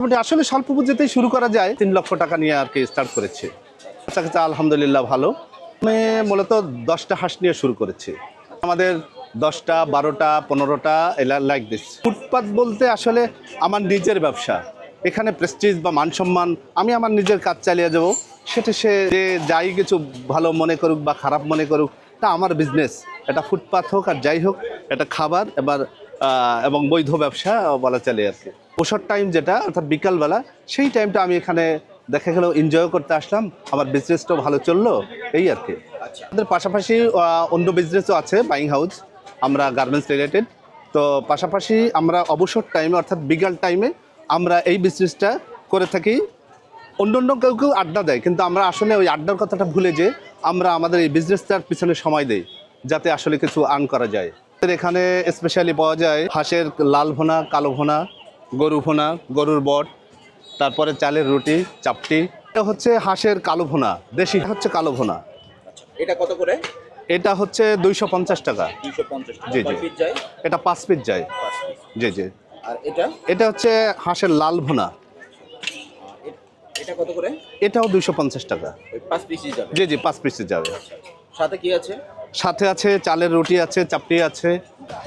মোটামুটি আসলে স্বল্প পুঁজিতেই শুরু করা যায়। তিন লক্ষ টাকা নিয়ে আর কি স্টার্ট করেছি। কাছাকাছি আলহামদুলিল্লাহ ভালো। আমি মূলত দশটা হাঁস নিয়ে শুরু করেছি। আমাদের দশটা, বারোটা, পনেরোটা, এলা লাইক দিস ফুটপাত বলতে আসলে আমার নিজের ব্যবসা। এখানে প্রেস্টিজ বা মান সম্মান আমি আমার নিজের কাজ চালিয়ে যাব। সেটা সে যে যাই কিছু ভালো মনে করুক বা খারাপ মনে করুক, তা আমার বিজনেস এটা ফুটপাত হোক আর যাই হোক, এটা খাবার, এবার এবং বৈধ ব্যবসা বলা চলে আর কি। ওষুধ টাইম যেটা অর্থাৎ বিকালবেলা সেই টাইমটা আমি এখানে দেখা গেল এনজয় করতে আসলাম। আমার বিজনেসটাও ভালো চলল এই আর কি। আমাদের পাশাপাশি অন্য বিজনেসও আছে বাইং হাউস আমরা গার্মেন্টস রিলেটেড তো পাশাপাশি আমরা অবসর টাইমে অর্থাৎ বিকাল টাইমে আমরা এই বিজনেসটা করে থাকি। অন্য অন্য কেউ কেউ আড্ডা দেয় কিন্তু আমরা আসলে ওই আড্ডার কথাটা ভুলে যে আমরা আমাদের এই বিজনেসটার পিছনে সময় দেই যাতে আসলে কিছু আর্ন করা যায়। এখানে স্পেশালি পাওয়া যায় হাঁসের লাল ভোনা কালো ভোনা গরু ভোনা গরুর বট তারপরে চালের রুটি চাপটি। এটা হচ্ছে হাঁসের কালো ভোনা দেশি হচ্ছে কালো ভোনা। আচ্ছা এটা কত করে? এটা হচ্ছে দুইশো পঞ্চাশ টাকা। জি, জি। এটা পাঁচ পিস যায়। জি জি। আর এটা? এটা হচ্ছে হাঁসের লাল ভোনা। এটা কত করে? এটাও দুইশো পঞ্চাশ টাকা। পাঁচ পিসই যাবে। জি জি পাঁচ পিসে যাবে। সাথে কি আছে? সাথে আছে চালের রুটি আছে চাপটি আছে।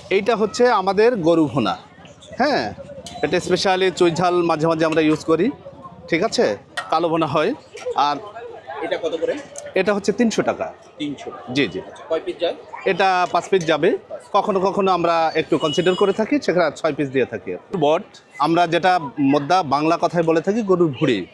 এইটা হচ্ছে আমাদের গরু ভোনা। হ্যাঁ এটা স্পেশালি চুই ঝাল মাঝে মাঝে আমরা ইউজ করি। ঠিক আছে? কালো ভোনা হয়। আর এটা কত করে? এটা হচ্ছে তিনশো টাকা। তিনশো জি জি। আচ্ছা কয় পিস যায়? এটা পাঁচ পিস যাবে। কখনো কখনো আমরা একটু কনসিডার করে থাকি সেখানে ছয় পিস দিয়ে থাকি। বট? আমরা যেটা মোদ্দা বাংলা কথায় বলে থাকি গরুর ভুড়ি।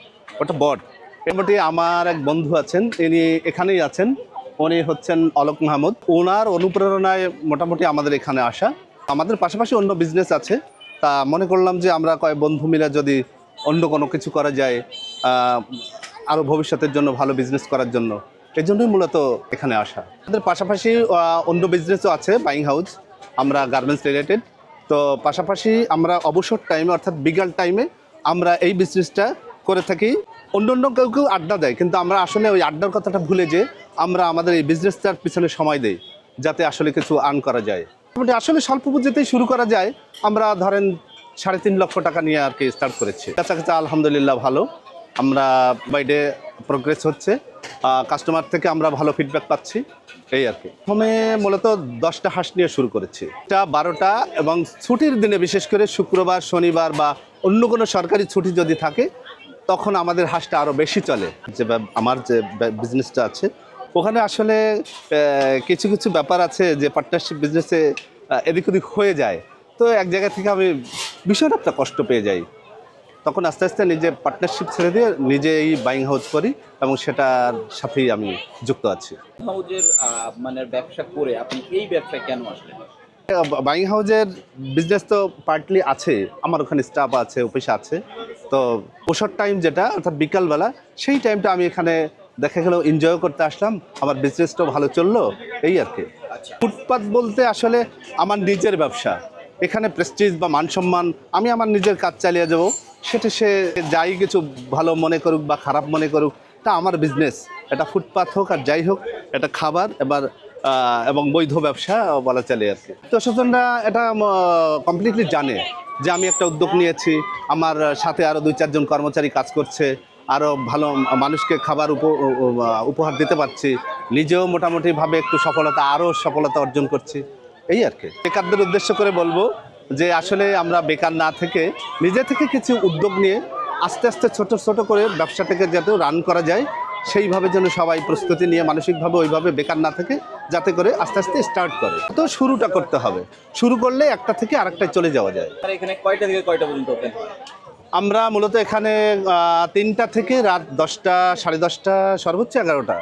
ওটা বট। মোটামুটি আমার এক বন্ধু আছেন ইনি এখানেই আছেন। উনি হচ্ছেন অলোক মাহমুদ। ওনার অনুপ্রেরণায় মোটামুটি আমাদের এখানে আসা। আমাদের পাশাপাশি অন্য বিজনেস আছে। তা মনে করলাম যে আমরা কয় বন্ধু মিলে যদি অন্য কোনো কিছু করা যায় আরও ভবিষ্যতের জন্য ভালো বিজনেস করার জন্য এই জন্যই মূলত এখানে আসা। আমাদের পাশাপাশি অন্য বিজনেসও আছে বাইং হাউস আমরা গার্মেন্টস রিলেটেড তো পাশাপাশি আমরা অবসর টাইমে অর্থাৎ বিকাল টাইমে আমরা এই বিজনেসটা করে থাকি। অন্য অন্য কেউ কেউ আড্ডা দেয়, কিন্তু আমরা আসলে ওই আড্ডার কথাটা ভুলে যে আমরা আমাদের এই বিজনেসটার পিছনে সময় দেই, যাতে আসলে কিছু আর্ন করা যায়। মোটামুটি আসলে স্বল্প পুঁজিতেই শুরু করা যায়, আমরা ধরেন সাড়ে তিন লক্ষ টাকা নিয়ে আর কি স্টার্ট করেছি। কাছাকাছি আলহামদুলিল্লাহ ভালো, আমরা বাইডে প্রোগ্রেস হচ্ছে কাস্টমার থেকে আমরা ভালো ফিডব্যাক পাচ্ছি, এই আর কি। প্রথমে মূলত দশটা হাঁস নিয়ে শুরু করেছি। এটা বারোটা এবং ছুটির দিনে বিশেষ করে শুক্রবার, শনিবার বা অন্য কোনো সরকারি ছুটি যদি থাকে তখন আমাদের হাঁসটা আরও বেশি চলে। যে আমার যে বিজনেসটা আছে ওখানে আসলে কিছু কিছু ব্যাপার আছে যে পার্টনারশিপ বিজনেসে এদিক ওদিক হয়ে যায়। তো এক জায়গা থেকে আমি ভীষণ একটা কষ্ট পেয়ে যাই। তখন আস্তে আস্তে নিজে পার্টনারশিপ ছেড়ে দিয়ে নিজেই বাইং হাউস করি এবং সেটার সাথেই আমি যুক্ত আছি। হাউজের মানে ব্যবসা করে আপনি এই ব্যবসায় কেন আসলেন? বাইং হাউসের বিজনেস তো পার্টলি আছে। আমার ওখানে স্টাফ আছে অফিস আছে। তো ওষুধ টাইম যেটা অর্থাৎ বিকালবেলা সেই টাইমটা আমি এখানে দেখা গেল এনজয় করতে আসলাম। আমার বিজনেসটাও ভালো চলল এই আর কি। আচ্ছা। ফুটপাত বলতে আসলে আমার নিজের ব্যবসা। এখানে প্রেস্টিজ বা মান সম্মান আমি আমার নিজের কাজ চালিয়ে যাব। সেটা সে যাই কিছু ভালো মনে করুক বা খারাপ মনে করুক তা আমার বিজনেস এটা ফুটপাত হোক আর যাই হোক এটা খাবার এবার এবং বৈধ ব্যবসা বলা চলে আর কি। তো স্বজনরা এটা কমপ্লিটলি জানে যে আমি একটা উদ্যোগ নিয়েছি, আমার সাথে আরও দুই, চারজন কর্মচারী কাজ করছে আরও ভালো মানুষকে খাবার উপ- উপহার দিতে পারছি, নিজেও মোটামুটিভাবে একটু সফলতা আরও সফলতা অর্জন করছি, এই আর কি। বেকারদের উদ্দেশ্য করে বলব যে আসলে আমরা বেকার না থেকে নিজে থেকে কিছু উদ্যোগ নিয়ে আস্তে আস্তে ছোট ছোট করে ব্যবসাটাকে যাতে রান করা যায়, সেইভাবে যেন সবাই প্রস্তুতি নিয়ে মানসিকভাবে ওইভাবে বেকার না থেকে যাতে করে আস্তে আস্তে স্টার্ট করে। তো শুরুটা করতে হবে। শুরু করলে একটা থেকে আরেকটায় চলে যাওয়া যায়। এখানে কয়টা থেকে কয়টা পর্যন্ত আমরা মূলত এখানে তিনটা থেকে রাত দশটা সাড়ে দশটা সর্বোচ্চ এগারোটা।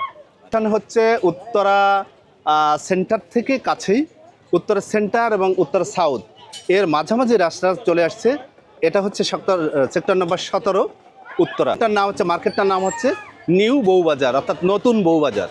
এখানে হচ্ছে উত্তরা সেন্টার থেকে কাছেই উত্তরা সেন্টার এবং উত্তরা সাউথ এর মাঝামাঝি রাস্তা চলে আসছে। এটা হচ্ছে সেক্টর সেক্টর নম্বর সতেরো উত্তরা। এটার নাম হচ্ছে মার্কেটটার নাম হচ্ছে নিউ বউবাজার অর্থাৎ নতুন বউবাজার।